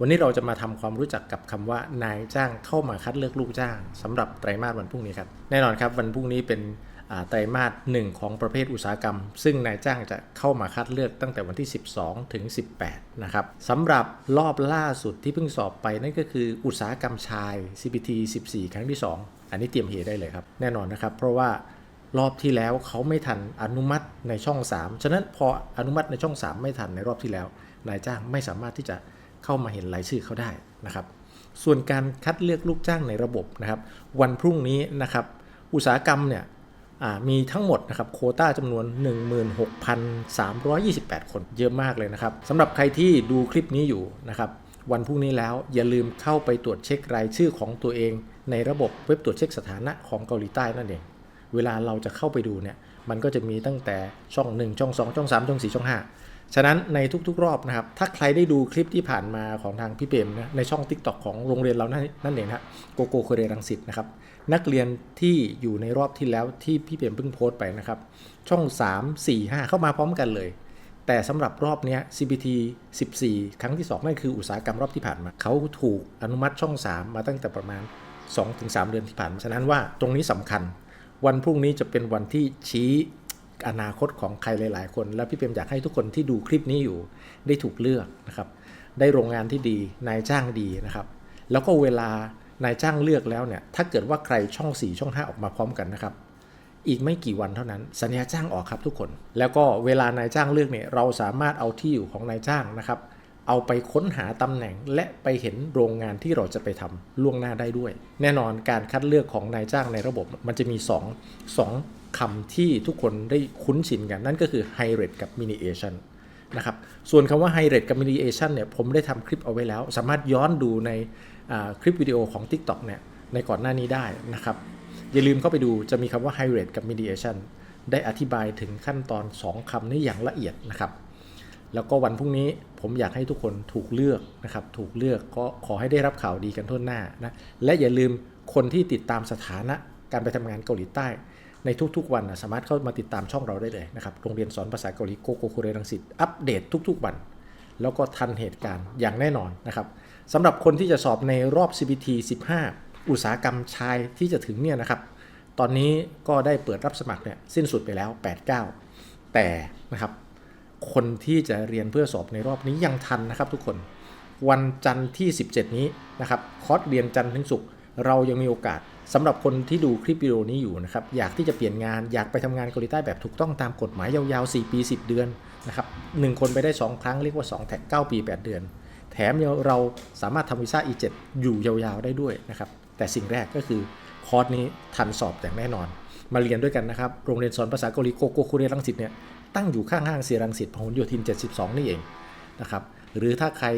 วันนี้เราจะมาทำความรู้จักกับคำว่านายจ้างเข้ามาคัดเลือกลูกจ้างสำหรับไตรมาสวันพรุ่งนี้ครับแน่นอนครับวันพรุ่งนี้เป็นไตรมาสหนึ่งของประเภทอุตสาหกรรม ซึ่งนายจ้างจะเข้ามาคัดเลือกตั้งแต่วันที่ 12 ถึง 18 นะครับสำหรับรอบล่าสุดที่เพิ่งสอบไปนั่นก็คืออุตสาหกรรมชาย CPT 14 ครั้งที่ 2 อันนี้เตรียมเฮได้เลยครับ แน่นอนนะครับ เพราะว่ารอบที่แล้วเขาไม่ทันอนุมัติในช่อง 3 ฉะนั้นพออนุมัติในช่อง 3 ไม่ทันในรอบที่แล้ว นายจ้างไม่สามารถที่จะ เข้ามาเห็นรายชื่อเขาได้นะครับ ส่วนการคัดเลือกลูกจ้างในระบบนะครับ วันพรุ่งนี้นะครับ อุตสาหกรรมเนี่ยมีทั้งหมดนะครับโคต้าจำนวน 16,328 คนเยอะมากเลยนะครับสำหรับใครที่ดูคลิปนี้อยู่นะครับวันพรุ่งนี้แล้วอย่าลืมเข้าไปตรวจเช็ครายชื่อของตัวเอง ในระบบเว็บตรวจเช็คสถานะของเกาหลีใต้นั่นเอง เวลาเราจะเข้าไปดูเนี่ยมันก็จะมีตั้งแต่ช่อง 1 ช่อง 2 ช่อง 3 ช่อง 4 ช่อง 5 ฉะนั้นในทุกๆ รอบนะครับ ถ้าใครได้ดูคลิปที่ผ่านมาของทางพี่เปรมนะในช่อง TikTok ของโรงเรียนเรานั่นนั่นเองนะโกโก้โคเรรังสิตนะครับ นักเรียนที่อยู่ในรอบที่แล้วที่พี่เปรมเพิ่งโพสต์ไปนะครับ ช่อง 3 4 5 เข้ามาพร้อมกันเลย แต่สำหรับรอบนี้ CBT 14 ครั้งที่ 2 นั่นคืออุตสาหกรรมรอบที่ผ่านมา เขาถูกอนุมัติช่อง 3 มาตั้งแต่ประมาณ 2-3 เดือนที่ผ่านมาฉะนั้นว่าตรงนี้สำคัญ วันพรุ่งนี้จะเป็นวันที่ชี้ อนาคตของใครหลาย ๆ คน แล้วพี่เปรมอยากให้ทุกคนที่ดูคลิปนี้อยู่ได้ถูกเลือกนะครับ ได้โรงงานที่ดีนายจ้างดีนะครับ แล้วก็เวลานายจ้างเลือกแล้วเนี่ยถ้าเกิดว่าใครช่อง 4 ช่อง 5 ออกมาพร้อมกันนะครับ อีกไม่กี่วันเท่านั้น สัญญาจ้างออกครับทุกคน แล้วก็เวลานายจ้างเลือกเนี่ยเราสามารถเอาที่อยู่ของนายจ้างนะครับเอาไปค้นหาตำแหน่งและไปเห็นโรงงานที่เราจะไปทำล่วงหน้าได้ด้วย แน่นอนการคัดเลือกของนายจ้างในระบบมันจะมี 2 2 คำที่ทุกคนได้คุ้นชินกัน นั่นก็คือ high rate กับ miniation นะครับ ส่วนคำว่า high rate กับ miniation เนี่ยผมได้ทำคลิปเอาไว้แล้ว สามารถย้อนดูในคลิปวิดีโอของ TikTok เนี่ยในก่อนหน้านี้ได้นะครับ อย่าลืมเข้าไปดูจะมีคำว่า high rate กับ mediation ได้อธิบายถึงขั้นตอน 2คำนี้อย่างละเอียดนะครับ แล้วก็วันพรุ่งนี้ผมอยากให้ทุกคนถูกเลือกนะครับ ถูกเลือกก็ขอให้ได้รับข่าวดีกันทั่วหน้านะ และอย่าลืมคนที่ติดตามสถานะการไปทำงานเกาหลีใต้ ในทุกๆวันนะสามารถเข้ามาติดตามช่องเราได้เลยนะครับโรงเรียนสอนภาษาเกาหลีโกโกคุเรรังสิตอัปเดตทุกๆวัน แล้วก็ทันเหตุการณ์อย่างแน่นอนนะครับสำหรับคนที่จะสอบในรอบ CBT 15 อุตสาหกรรมชายที่จะถึงเนี่ยนะครับตอนนี้ก็ได้เปิดรับสมัครเนี่ยสิ้นสุดไปแล้ว 8-9 แต่นะครับคนที่จะเรียนเพื่อสอบในรอบนี้ยังทันนะครับทุกคนวันจันทร์ที่ 17 นี้นะครับคอร์สเรียนจันทร์ถึงศุกร์เรายังมีโอกาส สำหรับคนที่ดูคลิปวิดีโอนี้อยู่นะครับอยากที่จะเปลี่ยนงานอยากไปทำงานเกาหลีใต้แบบถูกต้องตามกฎหมายยาวๆ 4 ปี 10 เดือนนะครับหนึ่งคนไปได้ 2 ครั้งเรียกว่า 2 แท็ก 9 ปี 8 เดือน แถมเราสามารถทำวีซ่า E7 อยู่ยาวๆได้ด้วยนะครับแต่สิ่งแรกก็คือคอร์สนี้ทันสอบอย่างแน่นอน มาเรียนด้วยกันนะครับโรงเรียนสอนภาษาเกาหลีโกโกคุเรรังสิตเนี่ยตั้งอยู่ข้างห้างเซียรังสิตพหลโยธิน 72 นี่เองนะครับหรือถ้าใคร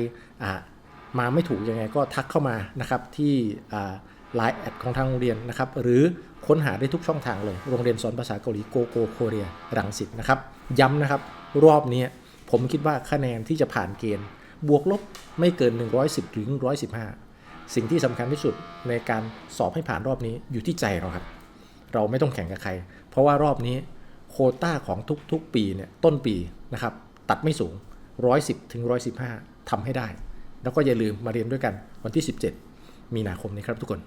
มาไม่ถูกยังไงก็ทักเข้ามานะครับที่ ไลน์แอดของทางโรงเรียนนะครับหรือค้นหาได้ทุกช่องทางเลย โรงเรียนสอนภาษาเกาหลีโกโกโคเรียรังสิตนะครับย้ำนะครับรอบนี้ผมคิดว่าคะแนนที่จะผ่านเกณฑ์ บวกลบไม่เกิน 110ถึง115 สิ่งที่สำคัญที่สุดในการสอบให้ผ่านรอบนี้อยู่ที่ใจเราครับ เราไม่ต้องแข่งกับใคร เพราะว่ารอบนี้โคต้าของทุกๆปีเนี่ยต้นปีนะครับตัดไม่สูง 110ถึง115ทำให้ได้ แล้วก็อย่าลืมมาเรียนด้วยกันวันที่ 17 มีนาคมนี้ครับทุกคน